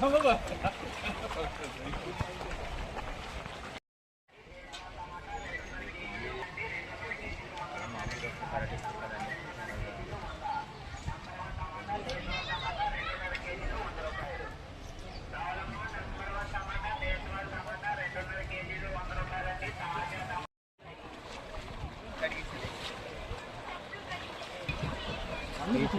Vamos lá.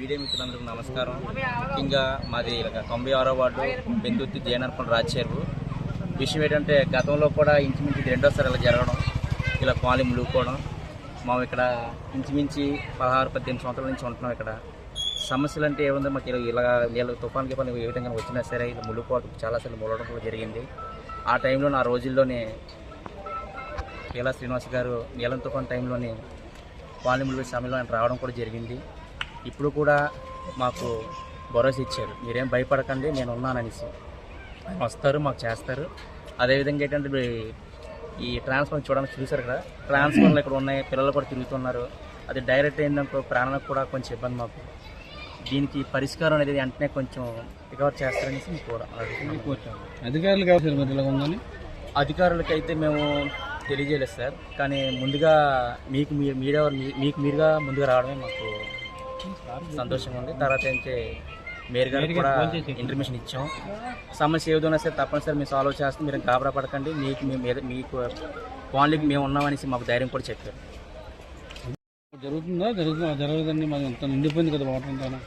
Media మిత్రులందరికీ నమస్కారం. ముఖ్యంగా మాది ఇలాగ తొంభై ఆరో వార్డు బెందుర్తి జయనర్పణ రాజచేరు విషయం ఏంటంటే గతంలో కూడా ఇంచుమించు రెండోసారి ఇలా జరగడం ఇలా కాలనీ ములుగుకోవడం మేము ఇక్కడ ఇంచుమించి పదహారు పద్దెనిమిది సంవత్సరాల నుంచి ఉంటున్నాం ఇక్కడ. సమస్యలు అంటే ఏముందో? మాకు ఇలా ఇలా నీళ్ళ తుఫాన్కి పని ఏ విధంగా వచ్చినా సరే ఇలా ములుగుకోవడం చాలాసార్లు ములవడం కూడా జరిగింది. ఆ టైంలో ఆ రోజుల్లోనే కేలా శ్రీనివాస్ గారు నీలం తుఫాన్ టైంలోనే కాలనీ ములుగు సమయంలో ఆయన రావడం కూడా జరిగింది. ఇప్పుడు కూడా మాకు భరోసా ఇచ్చారు. మీరేం భయపడకండి నేను ఉన్నాననేసి వస్తారు మాకు చేస్తారు. అదేవిధంగా ఏంటంటే ఈ ట్రాన్స్ఫార్మర్ చూడడానికి చూసారు కదా? ట్రాన్స్ఫార్మర్లు ఇక్కడ ఉన్నాయి పిల్లలు కూడా తిరుగుతున్నారు. అది డైరెక్ట్ అయిందనుకో ప్రాణాలకు కూడా కొంచెం ఇబ్బంది మాకు. దీనికి పరిష్కారం అనేది వెంటనే కొంచెం రికవర్ చేస్తారనేసి మీకు. అధికారులు కావాలి ఉందని అధికారులకైతే మేము తెలియజేయలేదు సార్. కానీ ముందుగా మీకు మీ మీడియా మీకు మీరుగా ముందుగా రావడమే మాకు సంతోషంగా ఉంది. తర్వాత ఏంటంటే మేయర్ గారికి కూడా ఇన్ఫర్మేషన్ ఇచ్చాం. సమస్య ఏదైనా సరే తప్పనిసరి మేము సాల్వ్ చేస్తాం. మీరు గాబరా పడకండి. మీకు మీ మీద మీకు కాలనీకి మేము ఉన్నామనేసి మాకు ధైర్యం కూడా చెప్పారు. జరుగుతుందా? జరుగుతుందా? జరగదండి. మరి అంత నిండిపోయింది కదా వాటర్ అంతా.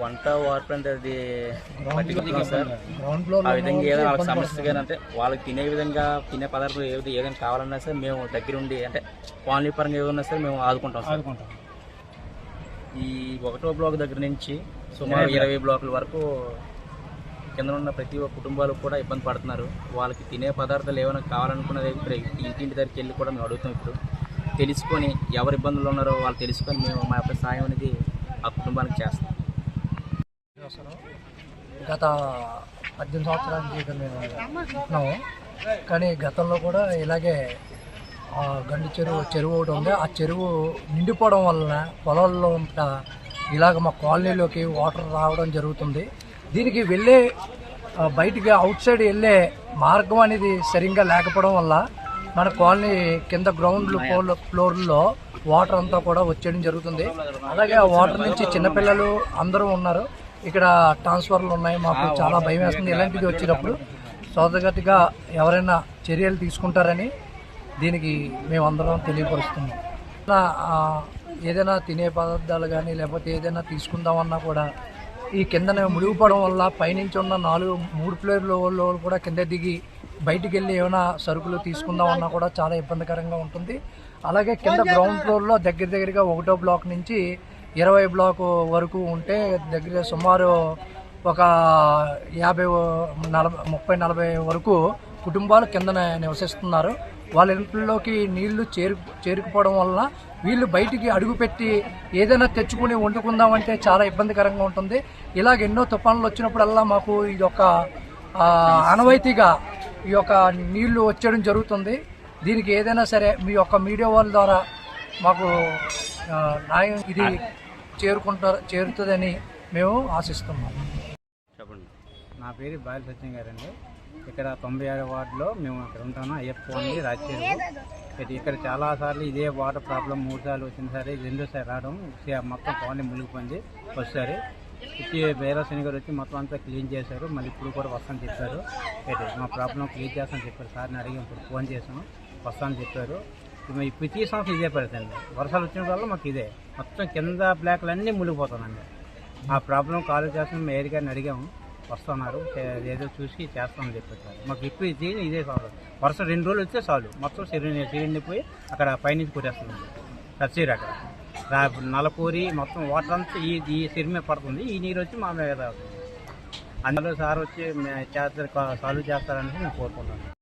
వంట అంటే అది సార్. ఆ విధంగా ఏదైనా వాళ్ళకి సమస్య అంటే వాళ్ళకి తినే విధంగా తినే పదార్థాలు ఏది ఏదైనా కావాలన్నా సరే మేము దగ్గరుండి అంటే కాలనీ పరంగా ఏదైనా సరే మేము ఆదుకుంటాం సార్. ఈ ఒకటో బ్లాక్ దగ్గర నుంచి సుమారు ఇరవై బ్లాకుల వరకు కింద ఉన్న ప్రతి ఒక్క కుటుంబాలు కూడా ఇబ్బంది పడుతున్నారు. వాళ్ళకి తినే పదార్థాలు ఏమైనా కావాలనుకున్నది ఇప్పుడు ఇంటింటి దగ్గరికి వెళ్ళి కూడా మేము అడుగుతాం ఇప్పుడు. తెలుసుకొని ఎవరు ఇబ్బందులు ఉన్నారో వాళ్ళు తెలుసుకొని మేము మా యొక్క సాయం అనేది ఆ కుటుంబానికి చేస్తాం. గత పద్దెనిమిది సంవత్సరాల నుంచి ఇక్కడ మేము కానీ గతంలో కూడా ఇలాగే గండి చెరువు చెరువు ఒకటి ఉంది. ఆ చెరువు నిండిపోవడం వలన పొలాల్లో ఇలాగ మా కాలనీలోకి వాటర్ రావడం జరుగుతుంది. దీనికి వెళ్ళే బయటికి అవుట్ సైడ్ వెళ్ళే మార్గం అనేది సరిగ్గా లేకపోవడం వల్ల మన కాలనీ కింద గ్రౌండ్ ఫ్లోర్ ఫ్లోర్లో వాటర్ అంతా కూడా వచ్చేయడం జరుగుతుంది. అలాగే ఆ వాటర్ నుంచి చిన్నపిల్లలు అందరూ ఉన్నారు. ఇక్కడ ట్రాన్స్ఫర్లు ఉన్నాయి. మాకు చాలా భయం వేస్తుంది. ఇలాంటిది వచ్చినప్పుడు సోదగతిగా ఎవరైనా చర్యలు తీసుకుంటారని దీనికి మేమందరం తెలియపరుస్తున్నాం. నా- ఏదైనా తినే పదార్థాలు కానీ లేకపోతే ఏదైనా తీసుకుందామన్నా కూడా ఈ కిందనే మునిగిపోవడం వల్ల పైనుంచి ఉన్న నాలుగు మూడు ఫ్లోర్ల వాళ్ళు కూడా కింద దిగి బయటికి వెళ్ళి ఏమైనా సరుకులు తీసుకుందామన్నా కూడా చాలా ఇబ్బందికరంగా ఉంటుంది. అలాగే కింద గ్రౌండ్ ఫ్లోర్లో దగ్గర దగ్గరగా ఒకటో బ్లాక్ నుంచి ఇరవై బ్లాక్ వరకు ఉంటే దగ్గర సుమారు ఒక యాభై నలభై ముప్పై నలభై వరకు కుటుంబాలు కిందన నివసిస్తున్నారు. వాళ్ళ ఇంట్లోకి నీళ్ళు చేరు చేరుకుపోవడం వలన వీళ్ళు బయటికి అడుగుపెట్టి ఏదైనా తెచ్చుకుని వండుకుందామంటే చాలా ఇబ్బందికరంగా ఉంటుంది. ఇలాగ ఎన్నో తుఫాన్లు వచ్చినప్పుడల్లా మాకు ఇది ఒక అనవైతీగా ఈ యొక్క నీళ్ళు వచ్చేయడం జరుగుతుంది. దీనికి ఏదైనా సరే మీ యొక్క మీడియా వాళ్ళ ద్వారా మాకు న్యాయం ఇది చేరుకుంటారు చేరుతుందని మేము ఆశిస్తున్నాం. చెప్పండి. నా పేరు బాలి సత్యం గారండి. ఇక్కడ తొంభై ఆరు వార్డులో మేము ఇక్కడ ఉంటాము. అయ్యప్ప రాజచేరు ఇది ఇక్కడ చాలా సార్లు ఇదే వాటర్ ప్రాబ్లం మూడు సార్లు వచ్చిన సరే. రెండోసారి రావడం మొత్తం కాలనీ మునిగిపోయింది ఒకసారి. వచ్చి వేరే శని గారు వచ్చి మొత్తం అంతా క్లీన్ చేశారు. మళ్ళీ ఇప్పుడు కూడా వస్తాను చెప్పారు. మా ప్రాబ్లం క్లీన్ చేస్తామని చెప్పారు. సార్ని అడిగి ఇప్పుడు ఫోన్ చేసాము వస్తామని చెప్పారు. ప్రతి సంవత్సరం ఇదే పరిస్థితి వర్షాలు వచ్చిన వల్ల మాకు ఇదే. మొత్తం కింద బ్లాక్లు అన్నీ మునిగిపోతానండి ఆ ప్రాబ్లం కాల్ చేస్తాం మేయర్ గారిని అడిగాము. వస్తున్నారు. ఏదో చూసి చేస్తామని చెప్పేసారు మాకు ఇప్పుడు ఇది ఇదే చాలు వర్షం రెండు రోజులు వస్తే చాలు మొత్తం సిరి సిరిండిపోయి అక్కడ పైనుంచి కూరేస్తుంది సబ్సిడీ అక్కడ. నలకూరి మొత్తం వాటర్ అంతా ఈ ఈ సిరిమే పడుతుంది. ఈ నీరు వచ్చి మా మీద అందులో సార్ వచ్చి చేస్తారు సాల్వ్ చేస్తారని నేను కోరుకుంటున్నాను